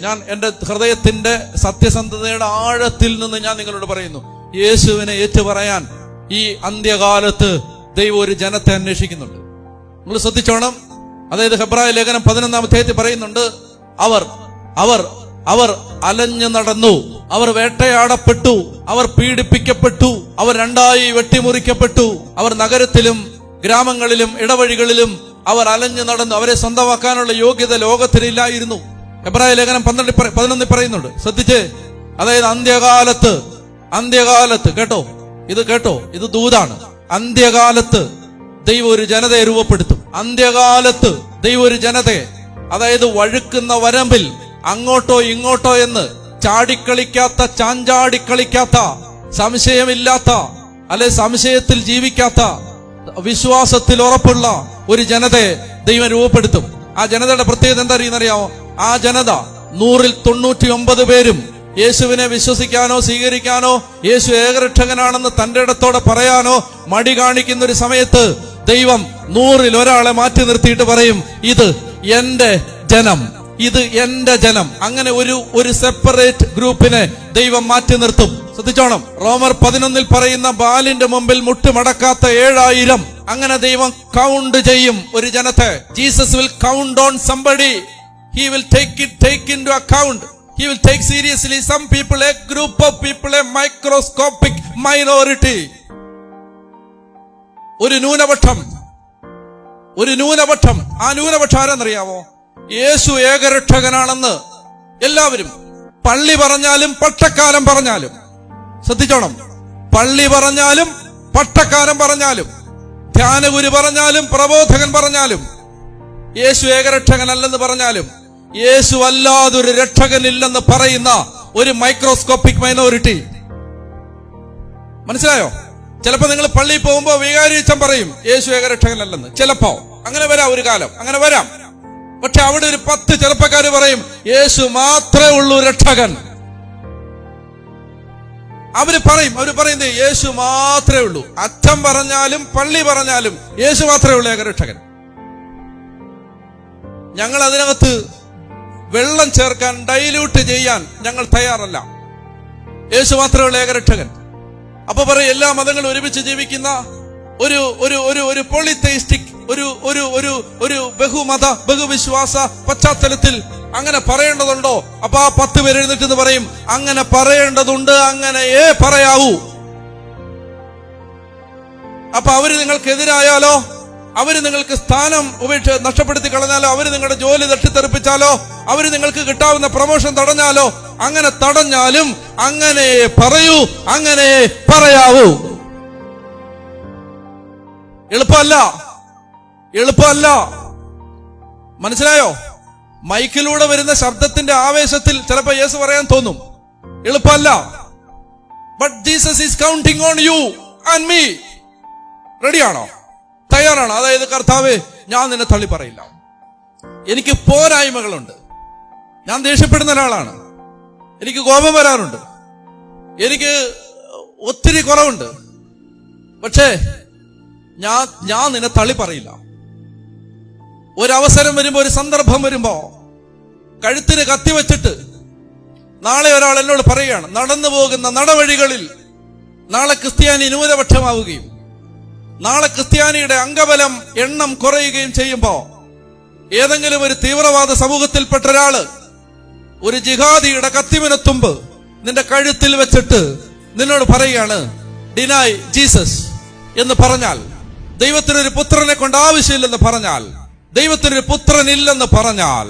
ഞാൻ എന്റെ ഹൃദയത്തിന്റെ സത്യസന്ധതയുടെ ആഴത്തിൽ നിന്ന് ഞാൻ നിങ്ങളോട് പറയുന്നു യേശുവിനെ ഏറ്റുപറയാൻ ഈ അന്ത്യകാലത്ത് ദൈവം ഒരു ജനത്തെ അന്വേഷിക്കുന്നുണ്ട്. നിങ്ങൾ ശ്രദ്ധിച്ചോണം. അതായത് ഹെബ്രായ ലേഖനം പതിനൊന്നാം അധ്യായത്തിൽ പറയുന്നുണ്ട് അവർ അവർ അവർ അലഞ്ഞു നടന്നു അവർ വേട്ടയാടപ്പെട്ടു അവർ പീഡിപ്പിക്കപ്പെട്ടു അവർ രണ്ടായി വെട്ടിമുറിക്കപ്പെട്ടു അവർ നഗരത്തിലും ഗ്രാമങ്ങളിലും ഇടവഴികളിലും അവർ അലഞ്ഞു നടന്നു അവരെ സ്വന്തമാക്കാനുള്ള യോഗ്യത ലോകത്തിലില്ലായിരുന്നു. എബ്രായ ലേഖനം പന്ത്രണ്ട് പതിനൊന്ന് പറയുന്നുണ്ട്. ശ്രദ്ധിച്ച്. അതായത് അന്ത്യകാലത്ത് അന്ത്യകാലത്ത് കേട്ടോ? ഇത് കേട്ടോ? ഇത് ദൂതാണ്. അന്ത്യകാലത്ത് ദൈവം ഒരു ജനതയെ രൂപപ്പെടുത്തും. അന്ത്യകാലത്ത് ദൈവം ഒരു ജനതയെ അതായത് വഴുക്കുന്ന വരമ്പിൽ അങ്ങോട്ടോ ഇങ്ങോട്ടോ എന്ന് ചാടിക്കളിക്കാത്ത ചാഞ്ചാടിക്കളിക്കാത്ത സംശയമില്ലാത്ത അല്ലെ സംശയത്തിൽ ജീവിക്കാത്ത വിശ്വാസത്തിൽ ഉറപ്പുള്ള ഒരു ജനതയെ ദൈവം രൂപപ്പെടുത്തും. ആ ജനതയുടെ പ്രത്യേകത എന്താ അറിയുന്നറിയാമോ? ആ ജനത നൂറിൽ തൊണ്ണൂറ്റി ഒമ്പത് പേരും യേശുവിനെ വിശ്വസിക്കാനോ സ്വീകരിക്കാനോ യേശു ഏകരക്ഷകനാണെന്ന് തന്റെ ഇടത്തോടെ പറയാനോ മടി കാണിക്കുന്ന ഒരു സമയത്ത് ദൈവം നൂറിൽ ഒരാളെ മാറ്റി നിർത്തിയിട്ട് പറയും ഇത് എന്റെ ജനം ഇത് എന്റെ ജനം. അങ്ങനെ ഒരു ഒരു സെപ്പറേറ്റ് ഗ്രൂപ്പിനെ ദൈവം മാറ്റി നിർത്തും. ശ്രദ്ധിച്ചോണം. റോമർ പതിനൊന്നിൽ പറയുന്ന ബാലിന്റെ മുമ്പിൽ മുട്ടുമടക്കാത്ത ഏഴായിരം. അങ്ങനെ ദൈവം കൗണ്ട് ചെയ്യും ഒരു ജനത്തെ. Jesus will count on somebody will take it take into account he will take seriously some people a group of people a microscopic minority ഒരു ന്യൂനപക്ഷം. ഒരു ന്യൂനപക്ഷം. ആ ന്യൂനപക്ഷം ആരെന്നറിയാമോ യേശു ഏകരക്ഷകനാണെന്ന് എല്ലാവരും. പള്ളി പറഞ്ഞാലും പട്ടക്കാലം പറഞ്ഞാലും. ശ്രദ്ധിച്ചോണം. പള്ളി പറഞ്ഞാലും പട്ടക്കാലം പറഞ്ഞാലും. ധ്യാനഗുരു പറഞ്ഞാലും പ്രബോധകൻ പറഞ്ഞാലും. യേശു ഏകരക്ഷകനല്ലെന്ന് പറഞ്ഞാലും. യേശു അല്ലാതെ ഒരു രക്ഷകൻ ഇല്ലെന്ന് പറയുന്ന ഒരു മൈക്രോസ്കോപ്പിക് മൈനോറിറ്റി മനസ്സിലായോ? ചിലപ്പോ നിങ്ങൾ പള്ളിയിൽ പോകുമ്പോ വികാരിച്ചം പറയും യേശു ഏകരക്ഷകനല്ലെന്ന് ചിലപ്പോ. അങ്ങനെ വരാം ഒരു കാലം. അങ്ങനെ വരാം. പക്ഷെ അവിടെ ഒരു പത്ത് ചെറുപ്പക്കാർ പറയും യേശു മാത്രമേ ഉള്ളൂ രക്ഷകൻ. അവർ പറയും അവർ പറയുന്നത് യേശു മാത്രമേ ഉള്ളൂ. അച്ഛൻ പറഞ്ഞാലും പള്ളി പറഞ്ഞാലും യേശു മാത്രമേ ഉള്ളൂ ഏകരക്ഷകൻ ഞങ്ങൾ അതിനകത്ത് വെള്ളം ചേർക്കാൻ ഡൈല്യൂട്ട് ചെയ്യാൻ ഞങ്ങൾ തയ്യാറല്ല. യേശു മാത്രമേ ഏകരക്ഷകൻ. അപ്പൊ പറയും എല്ലാ മതങ്ങളും ഒരുമിച്ച് ജീവിക്കുന്ന ഒരു ഒരു ഒരു ഒരു പോളിത്തൈസ്റ്റിക് ഒരു ഒരു ഒരു ഒരു ബഹുമത ബഹുവിശ്വാസ പശ്ചാത്തലത്തിൽ അങ്ങനെ പറയേണ്ടതുണ്ടോ? അപ്പൊ ആ പത്ത് പേര് എന്ന് പറയും അങ്ങനെ പറയേണ്ടതുണ്ട് അങ്ങനെ ഏ പറയാവൂ. അപ്പൊ അവർ നിങ്ങൾക്കെതിരായാലോ? അവർ നിങ്ങൾക്ക് സ്ഥാനം ഉപേക്ഷ നഷ്ടപ്പെടുത്തി കളഞ്ഞാലോ അവർ നിങ്ങളുടെ ജോലി തട്ടിത്തെറിപ്പിച്ചാലോ അവർ നിങ്ങൾക്ക് കിട്ടാവുന്ന പ്രൊമോഷൻ തടഞ്ഞാലോ അങ്ങനെ തടഞ്ഞാലും അങ്ങനെ പറയൂ അങ്ങനെ പറയാവൂ. എളുപ്പമല്ല. എളുപ്പമല്ല. മനസ്സിലായോ? മൈക്കിലൂടെ വരുന്ന ശബ്ദത്തിന്റെ ആവേശത്തിൽ ചിലപ്പോ യേസ് പറയാൻ തോന്നും. എളുപ്പമല്ല. But Jesus is counting on you and me റെഡിയാണോ തയ്യാറാണോ. അതായത് കർത്താവ് ഞാൻ നിന്നെ തള്ളി പറയില്ല. എനിക്ക് പോരായ്മകളുണ്ട്. ഞാൻ ദേഷ്യപ്പെടുന്ന ഒരാളാണ്. എനിക്ക് കോപം വരാറുണ്ട്. എനിക്ക് ഒത്തിരി കുറവുണ്ട്. പക്ഷേ ഞാൻ ഞാൻ നിന്നെ തള്ളി പറയില്ല. ഒരവസരം വരുമ്പോ ഒരു സന്ദർഭം വരുമ്പോ കഴുത്തിന് കത്തി വെച്ചിട്ട് നാളെ ഒരാൾ എന്നോട് പറയുകയാണ് നടന്നു പോകുന്ന നടവഴികളിൽ നാളെ ക്രിസ്ത്യാനി ന്യൂനപക്ഷമാവുകയും നാളെ ക്രിസ്ത്യാനിയുടെ അംഗബലം എണ്ണം കുറയുകയും ചെയ്യുമ്പോൾ ഏതെങ്കിലും ഒരു തീവ്രവാദ സമൂഹത്തിൽപ്പെട്ട ഒരാൾ ഒരു ജിഹാദിയുടെ കത്തിമിനത്തുമ്പ് നിന്റെ കഴുത്തിൽ വെച്ചിട്ട് നിന്നോട് പറയുകയാണ് ഡിനായ് ജീസസ് എന്ന് പറഞ്ഞാൽ ദൈവത്തിനൊരു പുത്രനെ കൊണ്ട് ആവശ്യമില്ലെന്ന് പറഞ്ഞാൽ ദൈവത്തിനൊരു പുത്രനില്ലെന്ന് പറഞ്ഞാൽ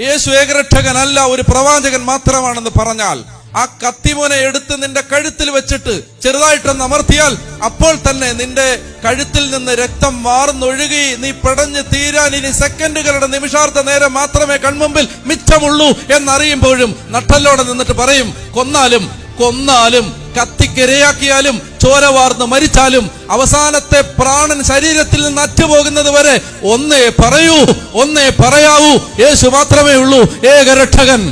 യേശു ഏകരക്ഷകനല്ല ഒരു പ്രവാചകൻ മാത്രമാണെന്ന് പറഞ്ഞാൽ ആ കത്തിമോനെ എടുത്ത് നിന്റെ കഴുത്തിൽ വെച്ചിട്ട് ചെറുതായിട്ടൊന്ന് അമർത്തിയാൽ അപ്പോൾ തന്നെ നിന്റെ കഴുത്തിൽ നിന്ന് രക്തം വാർന്നൊഴുകി നീ പടഞ്ഞ് തീരാൻ ഇനി സെക്കൻഡുകളുടെ നിമിഷാർത്ഥ നേരം മാത്രമേ കൺമുമ്പിൽ മിച്ചമുള്ളൂ എന്നറിയുമ്പോഴും നട്ടല്ലോടെ നിന്നിട്ട് പറയും കൊന്നാലും കൊന്നാലും കത്തിക്കിരയാക്കിയാലും ചോര വാർന്ന് മരിച്ചാലും അവസാനത്തെ പ്രാണൻ ശരീരത്തിൽ നിന്ന് അറ്റുപോകുന്നത് വരെ ഒന്നേ പറയൂ ഒന്നേ പറയാവൂ യേശു മാത്രമേ ഉള്ളൂ ഏകരക്ഷകൻ.